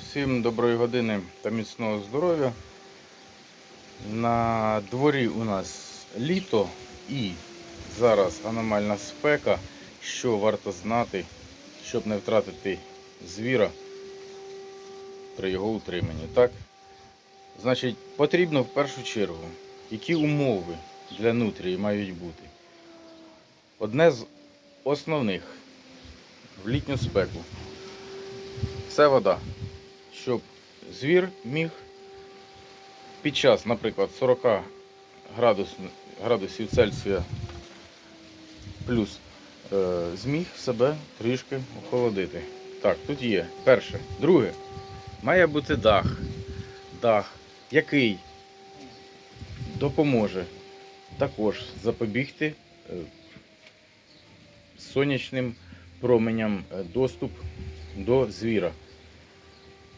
Всім доброї години та міцного здоров'я. На дворі у нас літо і зараз аномальна спека. Що варто знати, щоб не втратити звіра при його утриманні. Так? Значить, потрібно в першу чергу, які умови для нутрії мають бути. Одне з основних в літню спеку це вода щоб звір міг під час, наприклад, 40 градусів Цельсія плюс е, зміг себе трішки охолодити. Так, тут є перше. Друге, має бути дах. Дах, який допоможе також запобігти е, сонячним променям е, доступ до звіра.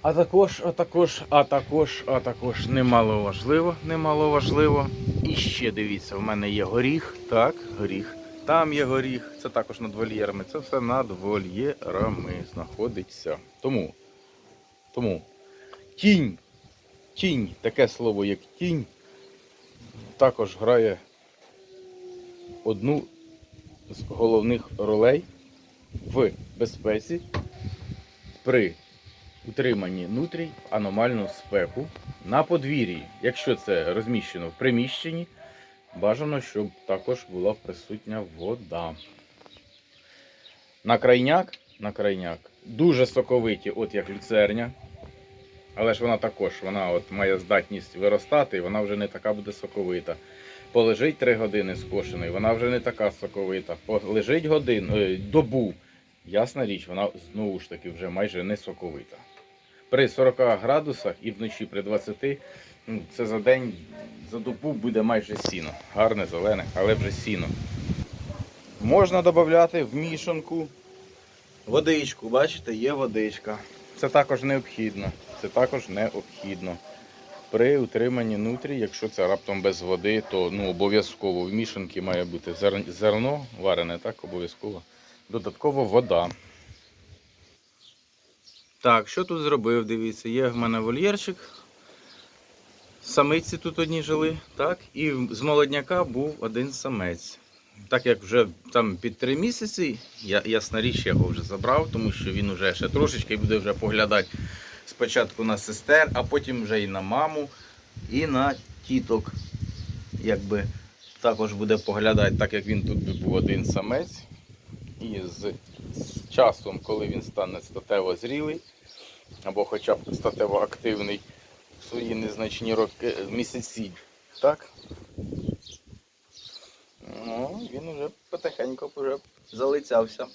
А також, а також, а також, а також немало важливо, немало важливо. І ще дивіться, в мене є горіх, так, горіх. Там є горіх, це також над вольєрами. Це все над вольєрами знаходиться. Тому, тому тінь, тінь, таке слово як тінь, також грає одну з головних ролей в безпеці при утриманні нутрій в аномальну спеку на подвір'ї. Якщо це розміщено в приміщенні, бажано, щоб також була присутня вода. На крайняк, на крайняк дуже соковиті, от як люцерня. Але ж вона також вона от має здатність виростати, і вона вже не така буде соковита. Полежить 3 години скошений, вона вже не така соковита. Полежить годину, е, добу. Ясна річ, вона знову ж таки вже майже не соковита. При 40 градусах і вночі при 20, ну, це за день, за добу буде майже сіно. Гарне, зелене, але вже сіно. Можна додати в мішанку водичку. Бачите, є водичка. Це також необхідно. Це також необхідно. При утриманні нутрі, якщо це раптом без води, то ну, обов'язково в мішанки має бути зер- зерно варене, так, обов'язково. Додатково вода. Так, що тут зробив? Дивіться, є в мене вольєрчик. Самиці тут одні жили, так? І з молодняка був один самець. Так як вже там під три місяці, я, ясна річ, я його вже забрав, тому що він вже ще трошечки буде вже поглядати спочатку на сестер, а потім вже і на маму, і на тіток. Якби також буде поглядати, так як він тут був один самець. І з, з часом, коли він стане статево зрілий, або хоча б статево активний в свої незначні роки, місяці, так? Ну, він вже потихеньку вже залицявся.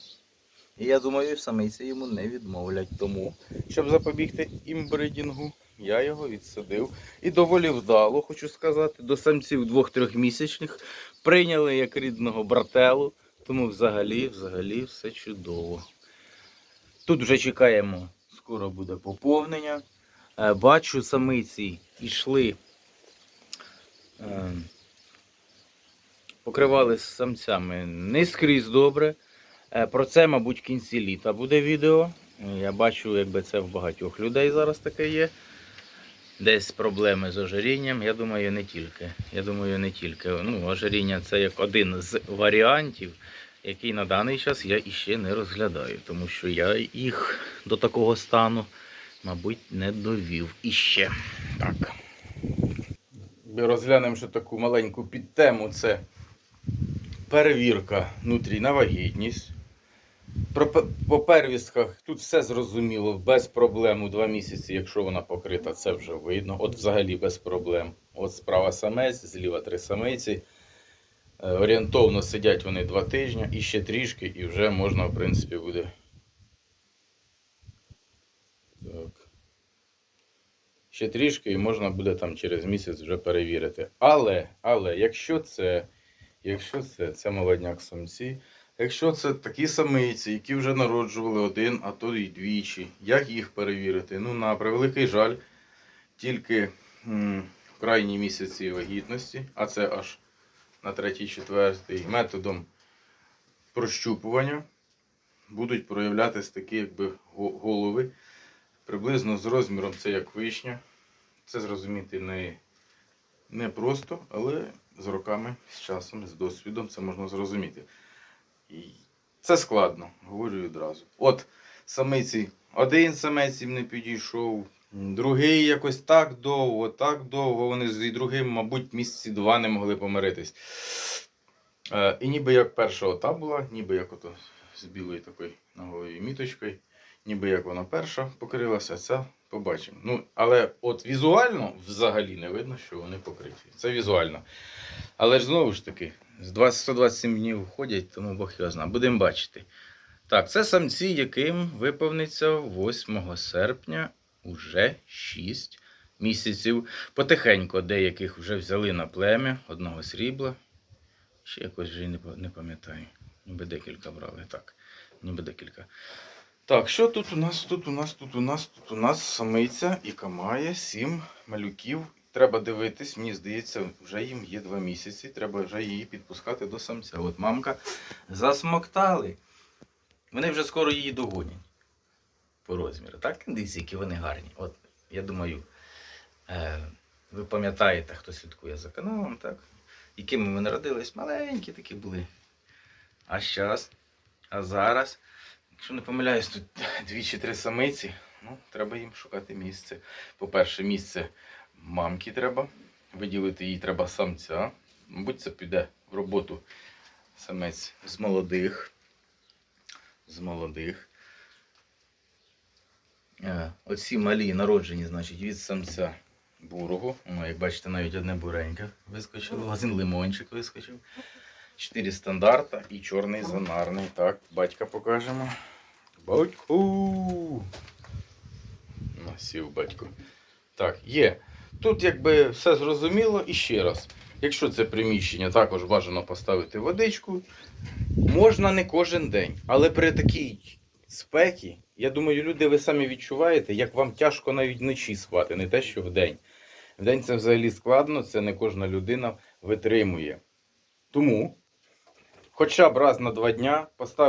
І я думаю, самиці йому не відмовлять. Тому, щоб запобігти імбридінгу, я його відсадив. І доволі вдало, хочу сказати, до самців двох-трьохмісячних прийняли як рідного брателу. Тому взагалі, взагалі все чудово. Тут вже чекаємо, скоро буде поповнення. Е, Бачу, самиці йшли, е, покривали самцями не скрізь добре. Е, Про це, мабуть, в кінці літа буде відео. Я бачу, якби це в багатьох людей зараз таке є. Десь проблеми з ожирінням. Я думаю, не тільки. Я думаю, не тільки. Ну, ожиріння це як один з варіантів, який на даний час я іще не розглядаю, тому що я їх до такого стану, мабуть, не довів іще. Так. Розглянемо ще таку маленьку підтему. Це перевірка нутрій на вагітність. Про по первістках тут все зрозуміло, без проблем у два місяці, якщо вона покрита, це вже видно. От взагалі без проблем. От справа самець, зліва три самиці. Е, Орієнтовно сидять вони два тижні і ще трішки, і вже можна, в принципі, буде. Так. Ще трішки і можна буде там через місяць вже перевірити. Але, але, якщо це, якщо це, це молодняк самці. Якщо це такі самиці, які вже народжували один, а то й двічі, як їх перевірити? Ну, на превеликий жаль, тільки м, в крайній місяці вагітності, а це аж на третій, четвертий, методом прощупування будуть проявлятись такі якби голови Приблизно з розміром це як вишня. Це зрозуміти не, не просто, але з роками, з часом, з досвідом це можна зрозуміти. І це складно, говорю відразу. От самиці, один самець їм не підійшов, другий якось так довго, так довго. Вони з другим, мабуть, місяці два не могли помиритись. Е, і ніби як перша ота була, ніби як ото з білою такою ногою міточкою, ніби як вона перша покрилася, ця побачимо. Ну, але от візуально взагалі не видно, що вони покриті. Це візуально. Але ж знову ж таки, з 20 127 днів ходять, тому Бог його знає. Будемо бачити. Так, це самці, яким виповниться 8 серпня уже 6 місяців. Потихеньку деяких вже взяли на плем'я, одного срібла. Ще якось вже не, пам'ятаю. Ніби декілька брали. Так, ніби декілька. Так, що тут у нас? Тут у нас, тут у нас, тут у нас самиця, яка має сім малюків. Треба дивитись, мені здається, вже їм є два місяці. Треба вже її підпускати до самця. От мамка засмоктали. Вони вже скоро її догонять по розміру. Так, дивіться, які вони гарні. От, я думаю, е, ви пам'ятаєте, хто слідкує за каналом, так? Якими ми народились, маленькі такі були. А зараз, а зараз, якщо не помиляюсь, тут дві чи три самиці, ну, треба їм шукати місце. По-перше, місце мамки треба. Виділити їй треба самця. Мабуть, це піде в роботу самець з молодих. З молодих. Е, Оці малі народжені, значить, від самця бурого. Ну, як бачите, навіть одне буреньке вискочило, один лимончик вискочив. Чотири стандарта і чорний зонарний. Так, батька покажемо. Батьку. Насів батько. Так, є. Тут якби все зрозуміло і ще раз. Якщо це приміщення, також бажано поставити водичку. Можна не кожен день, але при такій спекі, я думаю, люди, ви самі відчуваєте, як вам тяжко навіть вночі спати, не те, що вдень. Вдень це взагалі складно, це не кожна людина витримує. Тому, хоча б раз на два дня поставити.